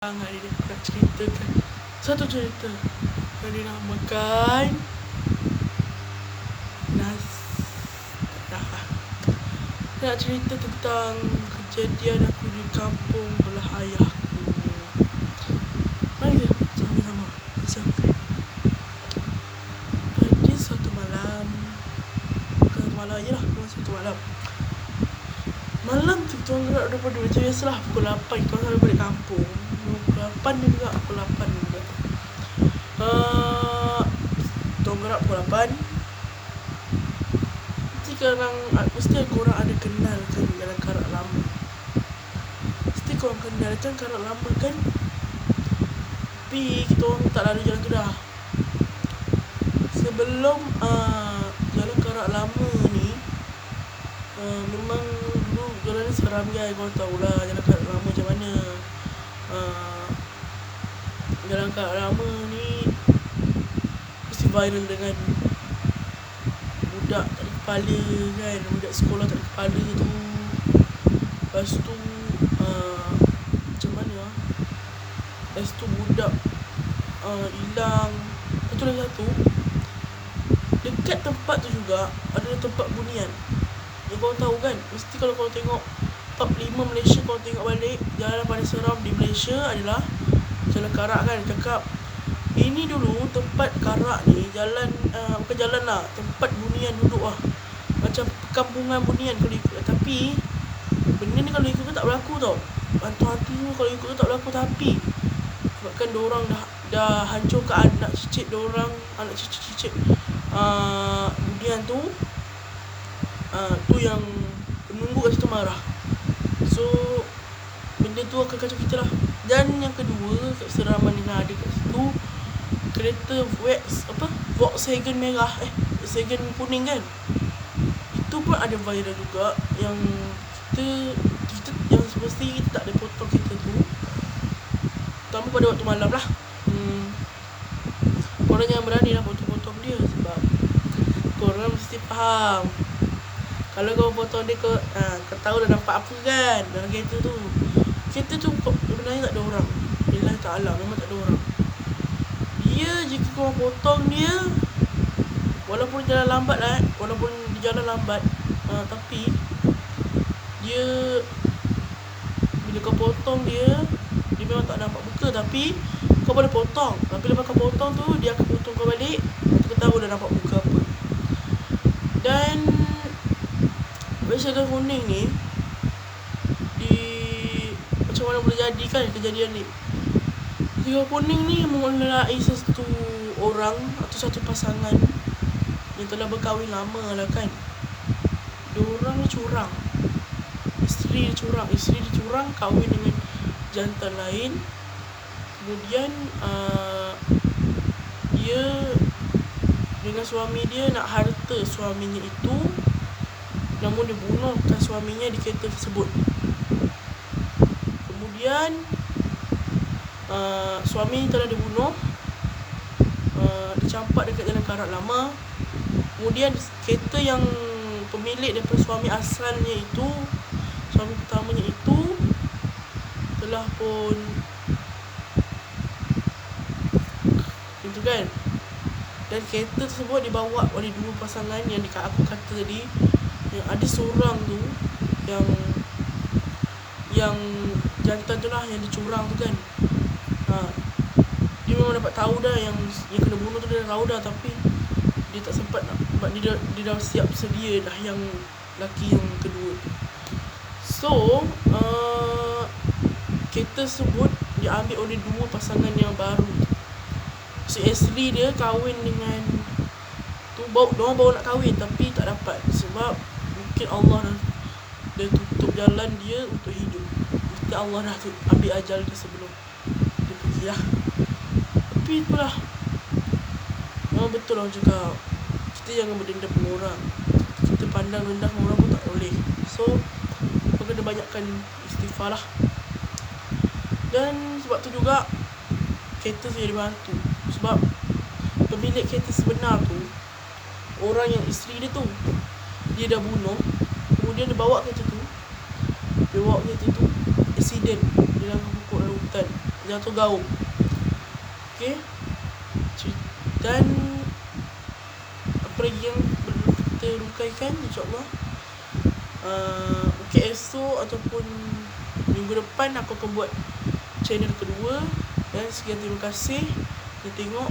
Hari ni aku nak ceritakan satu cerita. Yang dinamakan Nas. Dah Aku nak cerita tentang kejadian aku di kampung belah ayahku. Mari kita sama-sama. Sama Pada suatu malam. Bukan satu malam je lah Bukan satu malam. Malam tu tuan gerak daripada macam biasalah Pukul 8 kita orang balik kampung Pukul 8 juga Pukul 8 juga. Uh, Tuan gerak pukul 8 Mesti korang Mesti korang ada kenal kan Jalan karak lama. Mesti korang kenal kan karak lama kan? Tapi kita orang tak lalu jalan tu dah. Sebelum uh, Jalan karak lama ni uh, Memang dulu jalan ni seram guys Korang tahulah jalan karak lama macam mana. Uh, Jalan karak lama ni Mesti viral dengan Budak tak ada kepala kan Budak sekolah tak ada kepala tu. Lepas tu uh, Macam mana ah? Lepas tu budak uh, Hilang. Lepas tu lagi satu Dekat tempat tu juga Ada tempat bunian Yang korang tahu kan Mesti kalau korang tengok Top 5 Malaysia Korang tengok balik Jalan paling seram di Malaysia adalah Jalan Karak kan Cakap Ini dulu tempat Karak ni Jalan uh, Bukan jalan lah Tempat bunian duduk lah. Macam perkampungan bunian kalau ikut Tapi Benda ni kalau ikut tak berlaku tau. Hantu-hantu ni kalau ikut tak berlaku Tapi Sebabkan orang dah Dah hancurkan anak cicit orang Anak cicit-cicit uh, Bunian tu uh, Tu yang Penunggu kat situ marah. So Benda tu akan kacau kita lah. Dan yang kedua Keseraman yang ada kat situ Kereta Vex Apa Volkswagen merah Eh Volkswagen kuning kan? Itu pun ada viral juga Yang Kita Kita Yang semestinya kita tak ada potong kereta tu. Terutama pada waktu malam lah. Hmm. Korang jangan berani lah potong-potong dia Sebab Korang mesti faham. Kalau kau potong dia kau, ha, kau tahu dah nampak apa kan dalam kereta tu. Kereta tu sebenarnya tak ada orang. Bila Ta'ala memang tak ada orang. Dia jika kau potong dia walaupun jalan lambat lah, eh, walaupun dia jalan lambat, ha, tapi dia bila kau potong dia dia memang tak nampak muka tapi kau boleh potong. Tapi lepas kau potong tu dia akan potong kau balik. Kau tahu dah nampak muka apa. Dan Biasakan kuning ni mana boleh jadi kan kejadian ni. Tiga kuning ni mengenai satu orang Atau satu pasangan Yang telah berkahwin lama lah kan. Diorang ni curang. Isteri dia curang. Isteri dia curang kahwin dengan jantan lain. Kemudian uh, Dia Dengan suami dia nak harta suaminya itu. Namun dia bunuhkan suaminya di kereta tersebut. Kemudian uh, suami telah dibunuh. Uh, dicampak dekat jalan karat lama. Kemudian kereta yang pemilik daripada suami asalnya itu suami pertamanya itu telah pun itu kan? Dan kereta tersebut dibawa oleh dua pasangan yang dekat aku kata tadi. Yang ada seorang tu yang yang jantan tu lah yang dicurang tu kan. Ha. dia memang dapat tahu dah yang yang kena bunuh tu dia dah tahu dah tapi dia tak sempat nak sebab dia, dia dah siap sedia dah yang laki yang kedua so uh, kereta tersebut diambil oleh dua pasangan yang baru. Si Ashley dia kahwin dengan tu bawa dia bawa nak kahwin tapi tak dapat sebab mungkin Allah dah, dah tutup jalan dia untuk hidup. Mesti Allah dah ambil ajal dia sebelum dia pergi lah. Tapi itulah. Memang betul orang cakap kita jangan berdendam dengan orang. Kita pandang rendah orang pun tak boleh. So kau kena banyakkan istighfar lah. Dan sebab tu juga kereta saya dibantu sebab pemilik kereta sebenar tu orang yang isteri dia tu dia dah bunuh kemudian dia bawa kereta tu. Dia bawa kereta tu accident dia langgar pokok dalam hutan. Jatuh gaung. Okay dan apa lagi yang kita rukaikan insyaAllah? Uh, UKS tu ataupun minggu depan aku akan buat channel kedua. Dan sekian terima kasih. Dia tengok.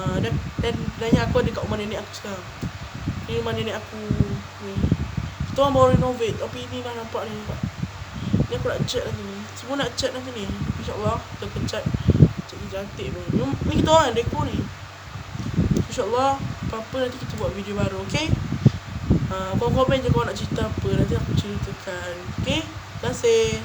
Uh, dan dan nanya aku ada kat rumah nenek aku sekarang. Ni rumah nenek aku ni kita orang baru renovate. Tapi ini dah nampak ni. Ni aku nak cat nanti ni. Semua nak cat nanti ni. insyaAllah kita akan cat cat ni cantik ni ni kita orang dekor ni. insyaAllah apa-apa nanti kita buat video baru okay uh, kau komen je kau nak cerita apa. Nanti aku ceritakan okay terima kasih